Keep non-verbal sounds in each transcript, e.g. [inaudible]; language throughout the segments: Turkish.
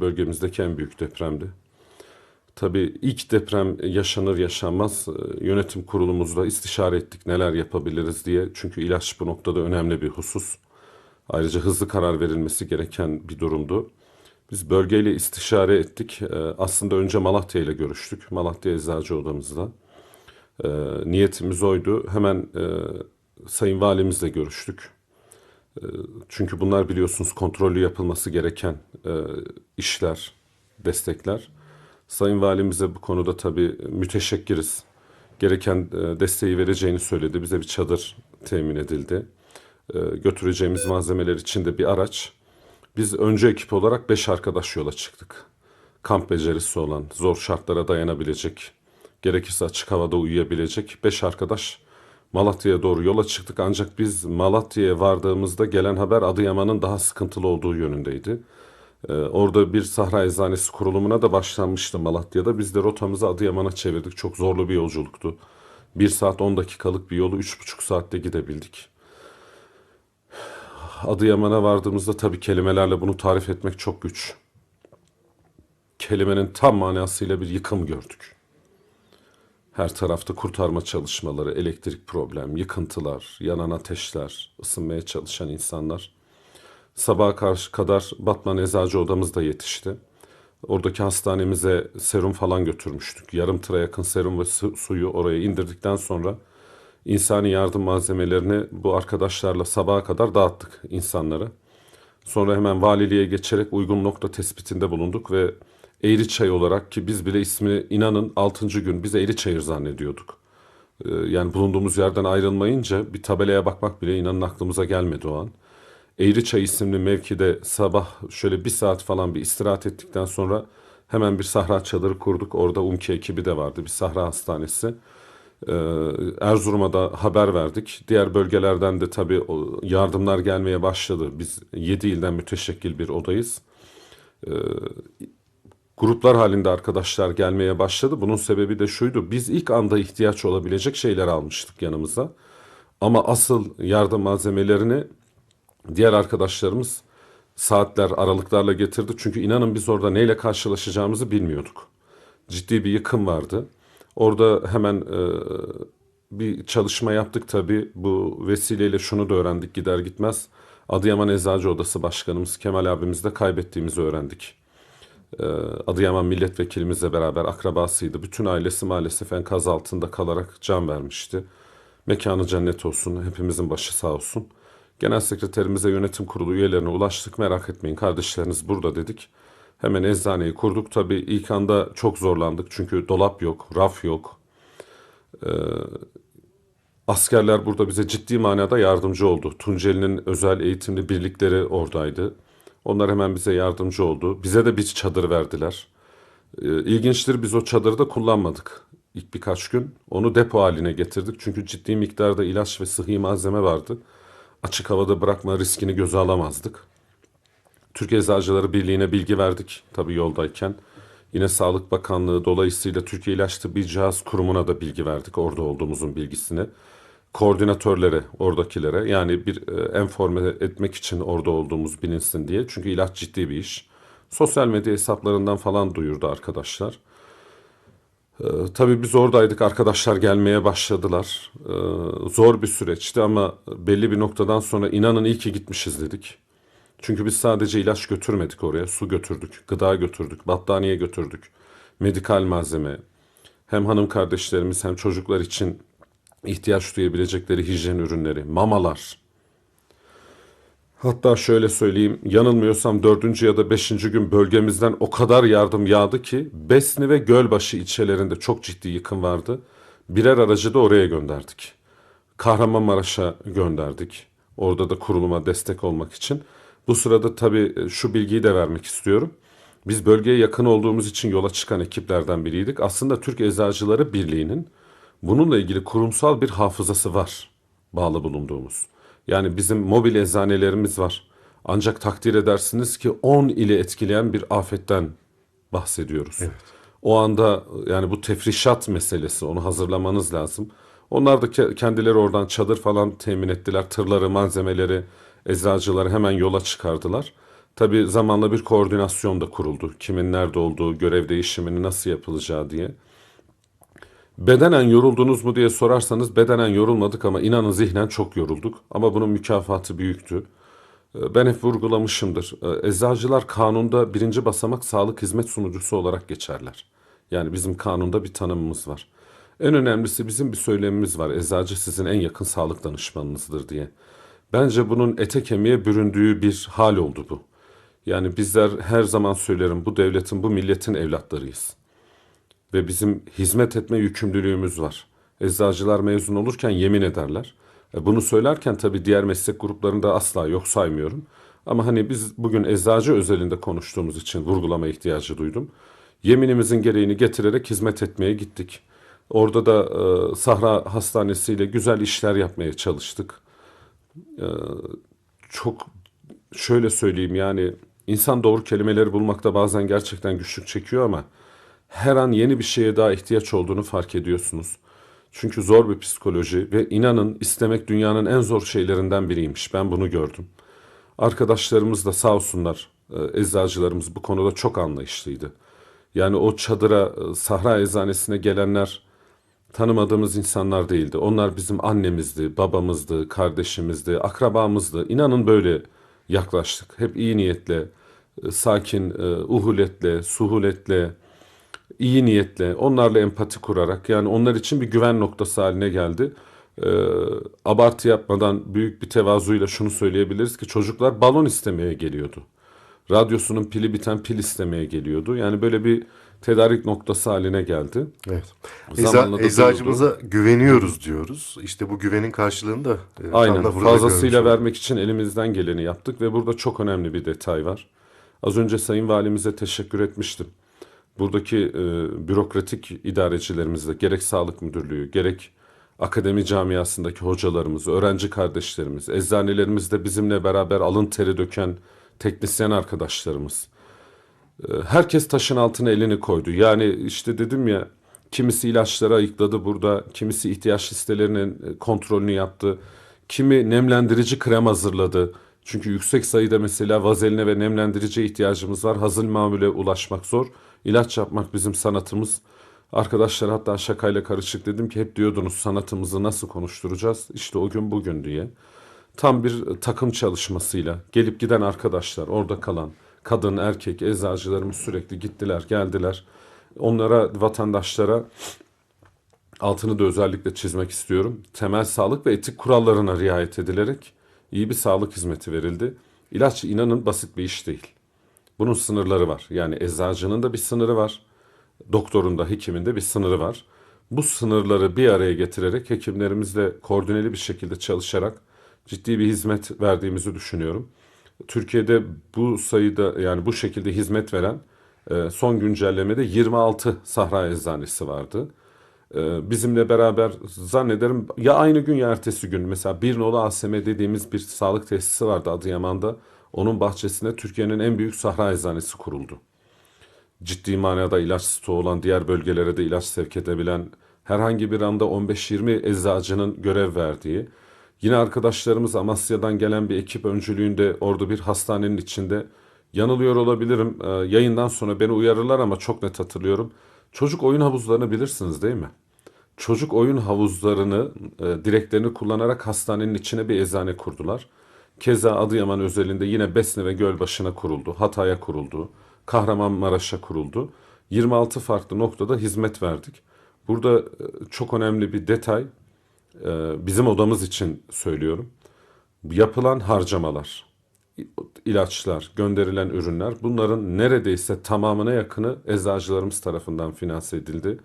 bölgemizdeki en büyük depremdi. Tabii ilk deprem yaşanır yaşanmaz e, yönetim kurulumuzda istişare ettik neler yapabiliriz diye. Çünkü ilaç bu noktada önemli bir husus. Ayrıca hızlı karar verilmesi gereken bir durumdu. Biz bölgeyle istişare ettik. E, Aslında önce Malatya ile görüştük. Malatya Eczacı Odamızda. E, Niyetimiz oydu. Hemen Sayın Valimizle görüştük. Çünkü bunlar biliyorsunuz kontrollü yapılması gereken e, işler, destekler. Sayın Valimize bu konuda tabii müteşekkiriz. Gereken e, desteği vereceğini söyledi. Bize bir çadır temin edildi. E, Götüreceğimiz malzemeler için de bir araç. Biz önce ekip olarak beş arkadaş yola çıktık. Kamp becerisi olan, zor şartlara dayanabilecek, gerekirse açık havada uyuyabilecek beş arkadaş Malatya'ya doğru yola çıktık. Ancak biz Malatya'ya vardığımızda gelen haber Adıyaman'ın daha sıkıntılı olduğu yönündeydi. Ee, orada bir sahra eczanesi kurulumuna da başlanmıştı Malatya'da. Biz de rotamızı Adıyaman'a çevirdik. Çok zorlu bir yolculuktu. Bir saat 10 dakikalık bir yolu üç buçuk saatte gidebildik. Adıyaman'a vardığımızda tabii kelimelerle bunu tarif etmek çok güç. Kelimenin tam manasıyla bir yıkım gördük. Her tarafta kurtarma çalışmaları, elektrik problem, yıkıntılar, yanan ateşler, ısınmaya çalışan insanlar. Sabaha karşı kadar Batman Eczacı Odamız da yetişti. Oradaki hastanemize serum falan götürmüştük. Yarım tıra yakın serum ve su- suyu oraya indirdikten sonra insani yardım malzemelerini bu arkadaşlarla sabaha kadar dağıttık insanlara. Sonra hemen valiliğe geçerek uygun nokta tespitinde bulunduk ve Eğriçay olarak ki biz bile ismini inanın 6. gün biz Eğriçayır zannediyorduk. Ee, Yani bulunduğumuz yerden ayrılmayınca bir tabelaya bakmak bile inanın aklımıza gelmedi o an. Eğriçay isimli mevkide sabah şöyle bir saat falan bir istirahat ettikten sonra hemen bir sahra çadırı kurduk. Orada UMKE ekibi de vardı bir sahra hastanesi. Ee, Erzurum'a da haber verdik. Diğer bölgelerden de tabii yardımlar gelmeye başladı. Biz 7 ilden müteşekkil bir odayız. Gruplar halinde arkadaşlar gelmeye başladı. Bunun sebebi de şuydu. Biz ilk anda ihtiyaç olabilecek şeyler almıştık yanımıza. Ama asıl yardım malzemelerini diğer arkadaşlarımız saatler, aralıklarla getirdi. Çünkü inanın biz orada neyle karşılaşacağımızı bilmiyorduk. Ciddi bir yıkım vardı. Orada hemen e, bir çalışma yaptık tabii. Bu vesileyle şunu da öğrendik gider gitmez. Adıyaman Eczacı Odası Başkanımız Kemal abimizi de kaybettiğimizi öğrendik. Ee, Adıyaman milletvekilimizle beraber akrabasıydı. Bütün ailesi maalesef enkaz altında kalarak can vermişti. Mekanı cennet olsun, hepimizin başı sağ olsun. Genel sekreterimize yönetim kurulu üyelerine ulaştık. Merak etmeyin kardeşleriniz burada dedik. Hemen eczaneyi kurduk. Tabii ilk anda çok zorlandık çünkü dolap yok, raf yok. Askerler burada bize ciddi manada yardımcı oldu. Tunceli'nin özel eğitimli birlikleri oradaydı. Onlar hemen bize yardımcı oldu. Bize de bir çadır verdiler. Ee, İlginçtir biz o çadırı da kullanmadık. İlk birkaç gün onu depo haline getirdik. Çünkü ciddi miktarda ilaç ve sıhhi malzeme vardı. Açık havada bırakma riskini göze alamazdık. Türkiye Eczacıları Birliği'ne bilgi verdik tabii yoldayken. Yine Sağlık Bakanlığı dolayısıyla Türkiye İlaç Tıbbi Cihaz Kurumu'na da bilgi verdik orada olduğumuzun bilgisini. Koordinatörlere, oradakilere yani bir e, enforme etmek için orada olduğumuz bilinsin diye. Çünkü ilaç ciddi bir iş. Sosyal medya hesaplarından falan duyurdu arkadaşlar. Ee, tabii biz oradaydık, arkadaşlar gelmeye başladılar. Ee, zor bir süreçti ama belli bir noktadan sonra inanın iyi ki gitmişiz dedik. Çünkü biz sadece ilaç götürmedik oraya, su götürdük, gıda götürdük, battaniye götürdük, medikal malzeme. Hem hanım kardeşlerimiz hem çocuklar için ihtiyaç duyabilecekleri hijyen ürünleri, mamalar. Hatta şöyle söyleyeyim, yanılmıyorsam dördüncü ya da beşinci gün bölgemizden o kadar yardım yağdı ki Besni ve Gölbaşı ilçelerinde çok ciddi yıkım vardı. Birer aracı da oraya gönderdik. Kahramanmaraş'a gönderdik. Orada da kuruluma destek olmak için. Bu sırada tabii şu bilgiyi de vermek istiyorum. Biz bölgeye yakın olduğumuz için yola çıkan ekiplerden biriydik. Aslında Türk Eczacıları Birliği'nin bununla ilgili kurumsal bir hafızası var bağlı bulunduğumuz. Yani bizim mobil eczanelerimiz var. Ancak takdir edersiniz ki 10 ili etkileyen bir afetten bahsediyoruz. O anda yani bu tefrişat meselesi onu hazırlamanız lazım. Onlar da ke- kendileri oradan çadır falan temin ettiler. Tırları, malzemeleri, eczacıları hemen yola çıkardılar. Tabii zamanla bir koordinasyon da kuruldu. Kimin nerede olduğu, görev değişimini nasıl yapılacağı diye. Bedenen yoruldunuz mu diye sorarsanız bedenen yorulmadık ama inanın zihnen çok yorulduk. Ama bunun mükafatı büyüktü. Ee, Ben hep vurgulamışımdır. Ee, Eczacılar kanunda birinci basamak sağlık hizmet sunucusu olarak geçerler. Yani bizim kanunda bir tanımımız var. En önemlisi bizim bir söylemimiz var. Eczacı sizin en yakın sağlık danışmanınızdır diye. Bence bunun ete kemiğe büründüğü bir hal oldu bu. Yani bizler her zaman söylerim bu devletin, bu milletin evlatlarıyız ve bizim hizmet etme yükümlülüğümüz var. Eczacılar mezun olurken yemin ederler. E, Bunu söylerken tabii diğer meslek gruplarında asla yok saymıyorum. Ama hani biz bugün eczacı özelinde konuştuğumuz için vurgulama ihtiyacı duydum. Yeminimizin gereğini getirerek hizmet etmeye gittik. Orada da e, Sahra Hastanesi ile güzel işler yapmaya çalıştık. Çok şöyle söyleyeyim yani insan doğru kelimeleri bulmakta bazen gerçekten güçlük çekiyor ama her an yeni bir şeye daha ihtiyaç olduğunu fark ediyorsunuz. Çünkü zor bir psikoloji ve inanın istemek dünyanın en zor şeylerinden biriymiş. Ben bunu gördüm. Arkadaşlarımız da sağ olsunlar, e, eczacılarımız bu konuda çok anlayışlıydı. Yani o çadıra, e, Sahra Eczanesine gelenler tanımadığımız insanlar değildi. Onlar bizim annemizdi, babamızdı, kardeşimizdi, akrabamızdı. İnanın böyle yaklaştık. Hep iyi niyetle, e, sakin, uhuletle, suhuletle, iyi niyetle, onlarla empati kurarak yani onlar için bir güven noktası haline geldi. Ee, abartı yapmadan büyük bir tevazuyla şunu söyleyebiliriz ki çocuklar balon istemeye geliyordu. Radyosunun pili biten pil istemeye geliyordu. Yani böyle bir tedarik noktası haline geldi. Evet. Eza, eczacımıza güveniyoruz diyoruz. İşte bu güvenin karşılığını da e, Aynen. Fazlasıyla vermek için elimizden geleni yaptık ve burada çok önemli bir detay var. Az önce Sayın Valimize teşekkür etmiştim. Buradaki e, bürokratik idarecilerimizle gerek sağlık müdürlüğü, gerek akademi camiasındaki hocalarımız, öğrenci kardeşlerimiz, eczanelerimiz de bizimle beraber alın teri döken teknisyen arkadaşlarımız. E, Herkes taşın altına elini koydu. Yani işte dedim ya kimisi ilaçları ayıkladı burada, kimisi ihtiyaç listelerinin e, kontrolünü yaptı. Kimi nemlendirici krem hazırladı. Çünkü yüksek sayıda mesela vazeline ve nemlendiriciye ihtiyacımız var. Hazır mamule ulaşmak zor. İlaç yapmak bizim sanatımız. Arkadaşlar hatta şakayla karışık dedim ki hep diyordunuz sanatımızı nasıl konuşturacağız? İşte o gün bugün diye tam bir takım çalışmasıyla gelip giden arkadaşlar, orada kalan kadın, erkek, eczacılarımız sürekli gittiler, geldiler. Onlara, vatandaşlara altını da özellikle çizmek istiyorum. Temel sağlık ve etik kurallarına riayet edilerek iyi bir sağlık hizmeti verildi. İlaç inanın basit bir iş değil. Bunun sınırları var. Yani eczacının da bir sınırı var. Doktorun da hekimin de bir sınırı var. Bu sınırları bir araya getirerek hekimlerimizle koordineli bir şekilde çalışarak ciddi bir hizmet verdiğimizi düşünüyorum. Türkiye'de bu sayıda yani bu şekilde hizmet veren e, son güncellemede 26 Sahra Eczanesi vardı. E, Bizimle beraber zannederim ya aynı gün ya ertesi gün mesela Bir Nolu ASM dediğimiz bir sağlık tesisi vardı Adıyaman'da. Onun bahçesine Türkiye'nin en büyük Sahra Eczanesi kuruldu ciddi manada ilaç stoğu olan diğer bölgelere de ilaç sevk edebilen herhangi bir anda 15-20 eczacının görev verdiği, yine arkadaşlarımız Amasya'dan gelen bir ekip öncülüğünde orada bir hastanenin içinde yanılıyor olabilirim. Ee, yayından sonra beni uyarırlar ama çok net hatırlıyorum. Çocuk oyun havuzlarını bilirsiniz değil mi? Çocuk oyun havuzlarını, e, direklerini kullanarak hastanenin içine bir eczane kurdular. Keza Adıyaman özelinde yine Besne ve Gölbaşı'na kuruldu, Hatay'a kuruldu, Kahramanmaraş'a kuruldu. 26 farklı noktada hizmet verdik. Burada e, çok önemli bir detay, e, bizim odamız için söylüyorum. Yapılan harcamalar, ilaçlar, gönderilen ürünler bunların neredeyse tamamına yakını eczacılarımız tarafından finanse edildi.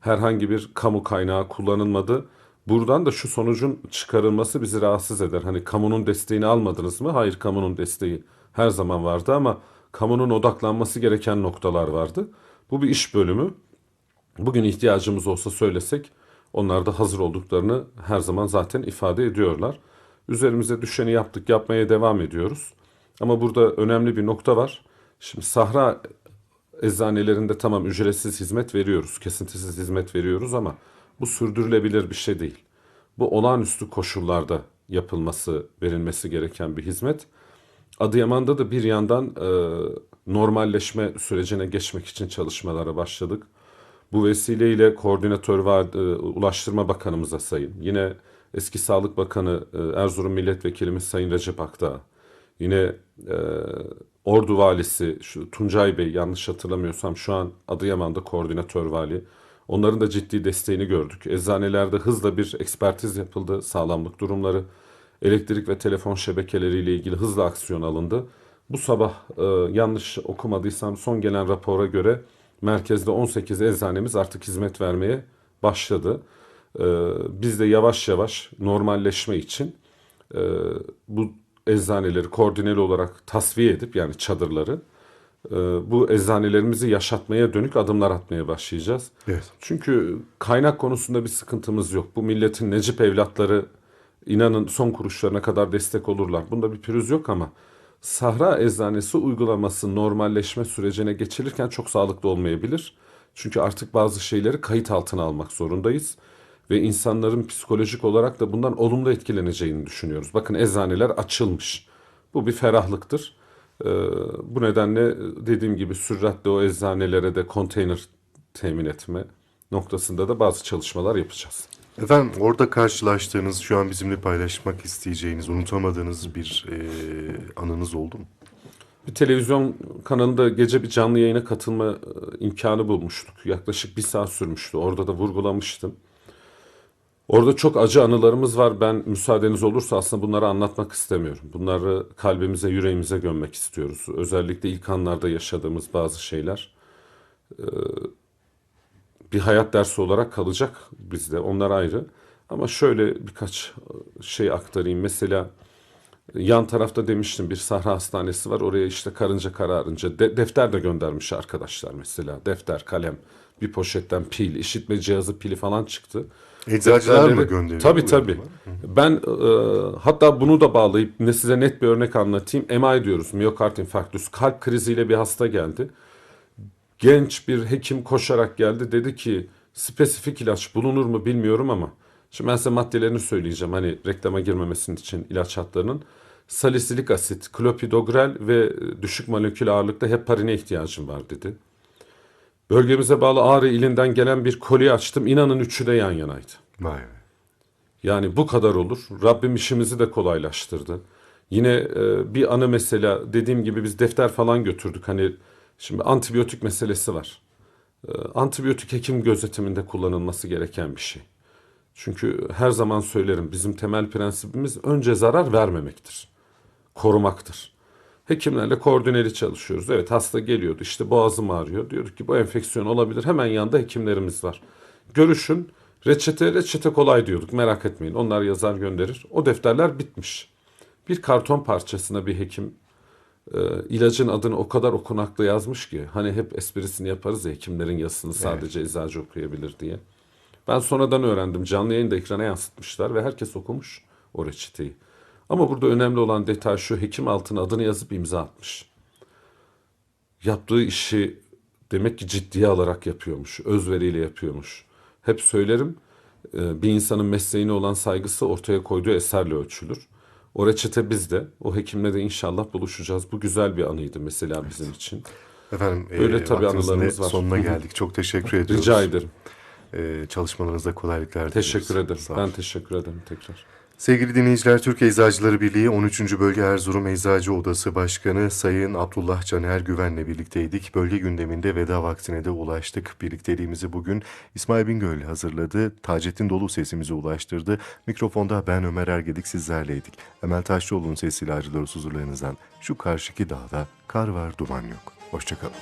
Herhangi bir kamu kaynağı kullanılmadı. Buradan da şu sonucun çıkarılması bizi rahatsız eder. Hani kamunun desteğini almadınız mı? Hayır, kamunun desteği her zaman vardı ama kamunun odaklanması gereken noktalar vardı. Bu bir iş bölümü. Bugün ihtiyacımız olsa söylesek onlar da hazır olduklarını her zaman zaten ifade ediyorlar. Üzerimize düşeni yaptık, yapmaya devam ediyoruz. Ama burada önemli bir nokta var. Şimdi Sahra eczanelerinde tamam ücretsiz hizmet veriyoruz, kesintisiz hizmet veriyoruz ama bu sürdürülebilir bir şey değil. Bu olağanüstü koşullarda yapılması, verilmesi gereken bir hizmet. Adıyaman'da da bir yandan e, normalleşme sürecine geçmek için çalışmalara başladık. Bu vesileyle koordinatör var e, Ulaştırma Bakanımıza sayın. Yine eski Sağlık Bakanı e, Erzurum Milletvekilimiz Sayın Recep Akdağ. Yine e, Ordu Valisi şu Tuncay Bey yanlış hatırlamıyorsam şu an Adıyaman'da koordinatör vali. Onların da ciddi desteğini gördük. Eczanelerde hızla bir ekspertiz yapıldı. Sağlamlık durumları, elektrik ve telefon şebekeleriyle ilgili hızla aksiyon alındı. Bu sabah e, yanlış okumadıysam son gelen rapora göre merkezde 18 eczanemiz artık hizmet vermeye başladı. E, biz de yavaş yavaş normalleşme için e, bu eczaneleri koordineli olarak tasfiye edip yani çadırları bu eczanelerimizi yaşatmaya dönük adımlar atmaya başlayacağız. Evet. Çünkü kaynak konusunda bir sıkıntımız yok. Bu milletin Necip evlatları inanın son kuruşlarına kadar destek olurlar. Bunda bir pürüz yok ama Sahra Eczanesi uygulaması normalleşme sürecine geçilirken çok sağlıklı olmayabilir. Çünkü artık bazı şeyleri kayıt altına almak zorundayız. Ve insanların psikolojik olarak da bundan olumlu etkileneceğini düşünüyoruz. Bakın eczaneler açılmış. Bu bir ferahlıktır. Ee, bu nedenle dediğim gibi süratle o eczanelere de konteyner temin etme noktasında da bazı çalışmalar yapacağız. Efendim orada karşılaştığınız, şu an bizimle paylaşmak isteyeceğiniz, unutamadığınız bir e, anınız oldu mu? Bir televizyon kanalında gece bir canlı yayına katılma e, imkanı bulmuştuk. Yaklaşık bir saat sürmüştü. Orada da vurgulamıştım. Orada çok acı anılarımız var. Ben müsaadeniz olursa aslında bunları anlatmak istemiyorum. Bunları kalbimize, yüreğimize gömmek istiyoruz. Özellikle ilk anlarda yaşadığımız bazı şeyler bir hayat dersi olarak kalacak bizde. Onlar ayrı. Ama şöyle birkaç şey aktarayım. Mesela yan tarafta demiştim bir sahra hastanesi var. Oraya işte karınca kararınca de- defter de göndermiş arkadaşlar mesela. Defter, kalem, bir poşetten pil, işitme cihazı pili falan çıktı. Eczacılar mı gönderiyor? Tabii tabii. Ben e, hatta bunu da bağlayıp ne size net bir örnek anlatayım. MI diyoruz, miyokard infarktüs. Kalp kriziyle bir hasta geldi. Genç bir hekim koşarak geldi. Dedi ki spesifik ilaç bulunur mu bilmiyorum ama. Şimdi ben size maddelerini söyleyeceğim. Hani reklama girmemesin için ilaç hatlarının. Salisilik asit, klopidogrel ve düşük molekül ağırlıkta heparine ihtiyacım var dedi. Bölgemize bağlı Ağrı ilinden gelen bir koli açtım. İnanın üçü de yan yanaydı. Vay be. Yani bu kadar olur. Rabbim işimizi de kolaylaştırdı. Yine e, bir anı mesela dediğim gibi biz defter falan götürdük. Hani şimdi antibiyotik meselesi var. E, antibiyotik hekim gözetiminde kullanılması gereken bir şey. Çünkü her zaman söylerim bizim temel prensibimiz önce zarar vermemektir. Korumaktır. Hekimlerle koordineli çalışıyoruz. Evet hasta geliyordu işte boğazım ağrıyor. Diyorduk ki bu enfeksiyon olabilir. Hemen yanında hekimlerimiz var. Görüşün. Reçete reçete kolay diyorduk. Merak etmeyin. Onlar yazar gönderir. O defterler bitmiş. Bir karton parçasına bir hekim e, ilacın adını o kadar okunaklı yazmış ki hani hep esprisini yaparız ya hekimlerin yazısını sadece eczacı okuyabilir diye. Ben sonradan öğrendim. Canlı yayında ekrana yansıtmışlar ve herkes okumuş o reçeteyi. Ama burada önemli olan detay şu hekim altına adını yazıp imza atmış. Yaptığı işi demek ki ciddiye alarak yapıyormuş. Özveriyle yapıyormuş. Hep söylerim e, bir insanın mesleğine olan saygısı ortaya koyduğu eserle ölçülür. O reçete bizde. O hekimle de inşallah buluşacağız. Bu güzel bir anıydı mesela bizim için. Efendim Böyle e, tabii anılarımız var. sonuna geldik. Çok teşekkür [laughs] ediyoruz. Rica ederim. E, çalışmalarınızda kolaylıklar Teşekkür diliyoruz. ederim. Sağ olun. Ben teşekkür ederim tekrar. Sevgili dinleyiciler, Türkiye Eczacıları Birliği 13. Bölge Erzurum Eczacı Odası Başkanı Sayın Abdullah Caner Güven'le birlikteydik. Bölge gündeminde veda vaktine de ulaştık. Birlikteliğimizi bugün İsmail Bingöl hazırladı. Taceddin Dolu sesimize ulaştırdı. Mikrofonda ben Ömer Ergedik sizlerleydik. Emel Taşçıoğlu'nun sesiyle acıları huzurlarınızdan şu karşıki dağda kar var duman yok. Hoşçakalın.